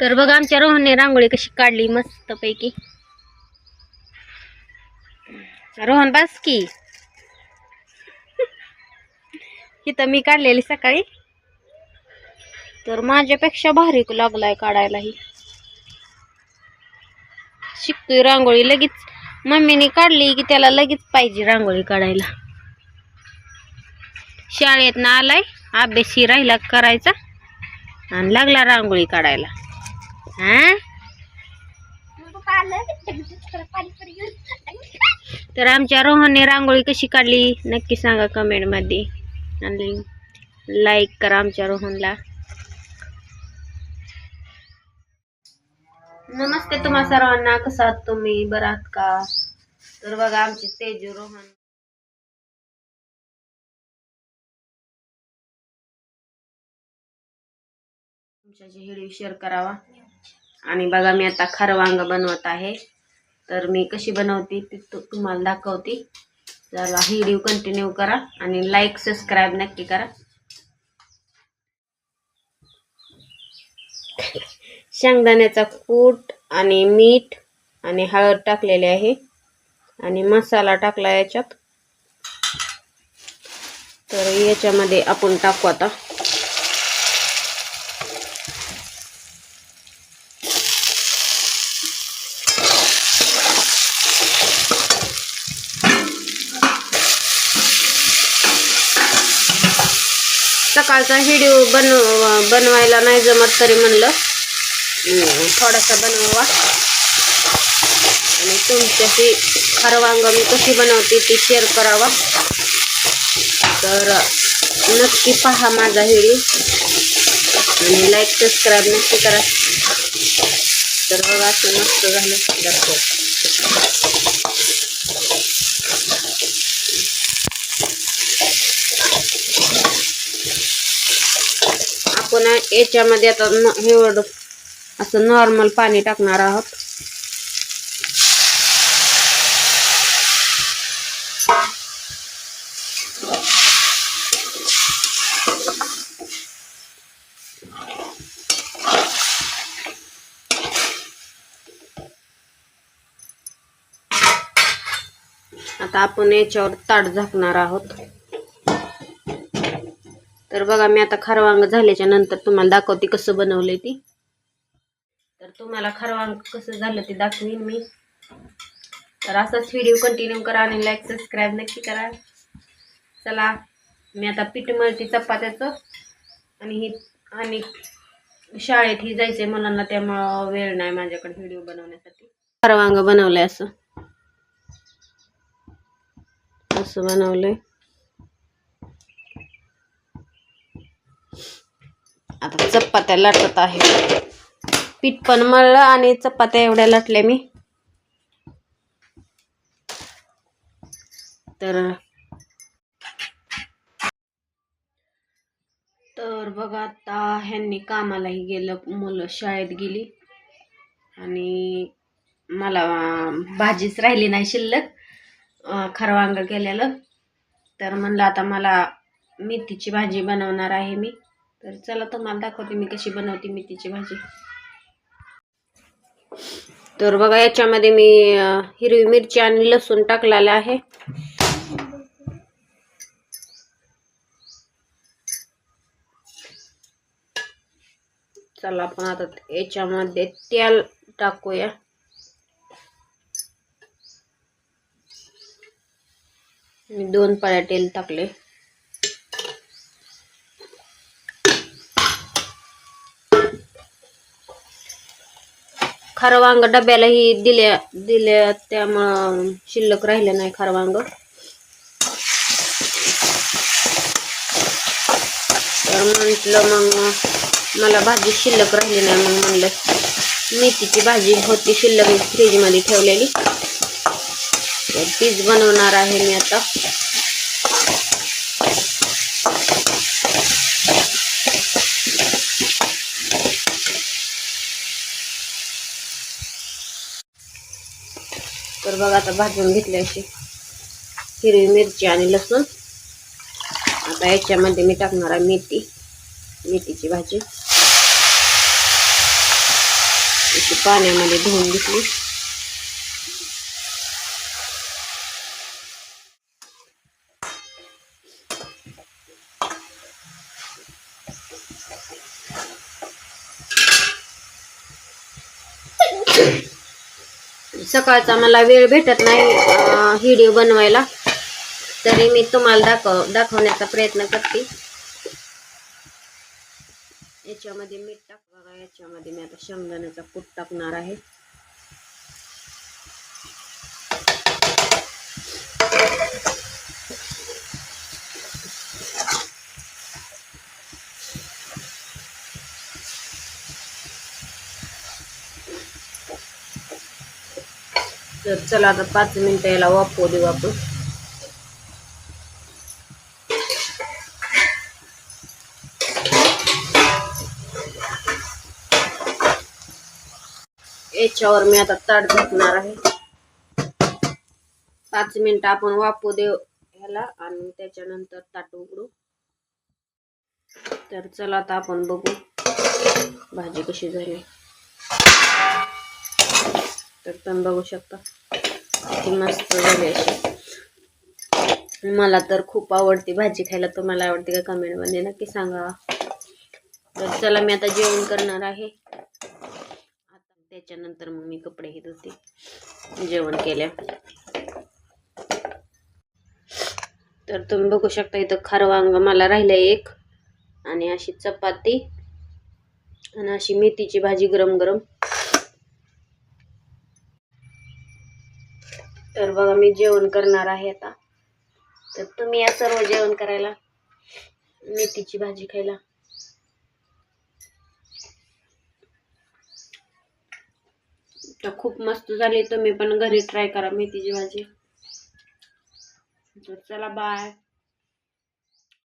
तर बघा आमच्या रोहनने रांगोळी कशी काढली मस्त पैकी रोहन बास की. इथं मी काढलेली सकाळी. तर माझ्यापेक्षा भारी लागलाय काढायला ही शिकतोय रांगोळी. लगेच मम्मीने काढली की त्याला लगेच पाहिजे रांगोळी काढायला. शाळेत ना आलाय अभ्यासही राहिला करायचा आणि लागला रांगोळी काढायला. तर आमच्या रोहनने रांगोळी कशी काढली? नक्की सांगा कमेंटमध्ये. आणि लाईक करा आमच्या रोहनला. नमस्ते तुम्हा सर्वांना. कसा आहात तुम्ही? बरं आहात का? तर बघा आमचे तेजू रोहन. तुमच्याशी व्हिडिओ शेअर करावा. आणि बघा मी आता खरवांग बनवत आहे. तर मी कशी बनवते ती तुम्हाला दाखवते. तर व्हिडिओ कंटिन्यू करा आणि लाईक सबस्क्राईब नक्की करा. शेंगदाण्याचा कूट आणि मीठ आणि हळद टाकलेले आहे. आणि मसाला टाकला याच्यात. तर याच्यामध्ये आपण टाकू आता. सकाळचा व्हिडिओ बनव बनवायला नाही जमत तरी म्हणलं. थोडासा बनवावा. आणि तुमच्याशी खरवांग मी कशी बनवते ती शेअर करावा. तर नक्की पहा माझा व्हिडिओ. आणि लाईक सबस्क्राईब नक्की करा. तर बघा असं मस्त झालं. दाखव आपण याच्यामध्ये आता न- एवढं असं नॉर्मल पाणी टाकणार आहोत. आता आपण याच्यावर ताट झाकणार आहोत. तर बघा मी आता खरवांग झाल्याच्यानंतर तुम्हाला दाखवते कसं बनवले ती. तर तुम्हाला खरवांग कसं झालं ते दाखवीन मी. तर असाच व्हिडिओ कंटिन्यू करा आणि लाईक सबस्क्राईब नक्की करा. चला मी आता पीठ मळते चपात्याचं. आणि ही आणि शाळेत ही जायचंय मुलांना त्यामुळं वेळ नाही माझ्याकडे व्हिडिओ बनवण्यासाठी. खरवांग बनवलंय असं. असं बनवलंय आता चपात्या लाटत आहे. पीठ पण मळलं आणि चपात्या एवढ्या लाटल्या मी. तर तर बघा आता ह्यांनी कामालाही गेलं मुलं शाळेत गेली. आणि मला भाजीच राहिली नाही शिल्लक खरवांग केलेलं. तर म्हणलं आता मला मेथीची भाजी बनवणार आहे मी. तर चला तुम्हाला दाखवते मी कशी बनवते मेथीची भाजी. तर बघा याच्यामध्ये मी हिरवी मिरची आणि लसूण टाकलेलं आहे. चला आपण आता याच्यामध्ये तेल टाकूया. मी दोन पाळ्या तेल टाकले. खारं वांग डब्यालाही दिल्या दिल्या त्यामुळं शिल्लक राहिलं नाही खरवांग. तर म्हटलं मग मला भाजी शिल्लक राहिली नाही मग म्हणलं मेथीची भाजी होती शिल्लक फ्रीजमध्ये ठेवलेली. तर तीच बनवणार आहे मी आता. तर बघा आता भाजून घेतली अशी हिरवी मिरची आणि लसूण आता याच्यामध्ये मी टाकणार आहे मेथी मेथीची भाजी अशी पाण्यामध्ये धुवून घेतली सकाळचा मला वेळ भेटत नाही व्हिडिओ बनवायला. तरी मी तुम्हाला दाखव दाखवण्याचा प्रयत्न करते. याच्यामध्ये मीठ टाक बघा याच्यामध्ये मी आता शेंगदाण्याचा कूट टाकणार आहे. तर चला आता पाच मिनटं याला वापरू देऊ आपण. याच्यावर मी आता ताट घातणार आहे. पाच मिनिट आपण वापू देऊ ह्याला आणि त्याच्यानंतर ताट उघडू. तर चला आता आपण बघू भाजी कशी झाली. तर तुम्ही बघू शकता. किती मस्त झाली अशी. मला तर खूप आवडते भाजी खायला. तुम्हाला आवडते का कमेंटमध्ये नक्की सांगा. तर चला मी आता जेवण करणार आहे. आता त्याच्यानंतर मग मी कपडे घेत होते जेवण केल्या तर तुम्ही बघू शकता इथं खारवांग मला राहिलं एक. आणि अशी चपाती. आणि अशी मेथीची भाजी गरम गरम तर बघा मी जेवण करणार आहे आता. तर तुम्ही या सर्व जेवण करायला. मेथीची भाजी खायला. तर खूप मस्त झाली. तुम्ही पण घरी ट्राय करा मेथीची भाजी. तर चला बाय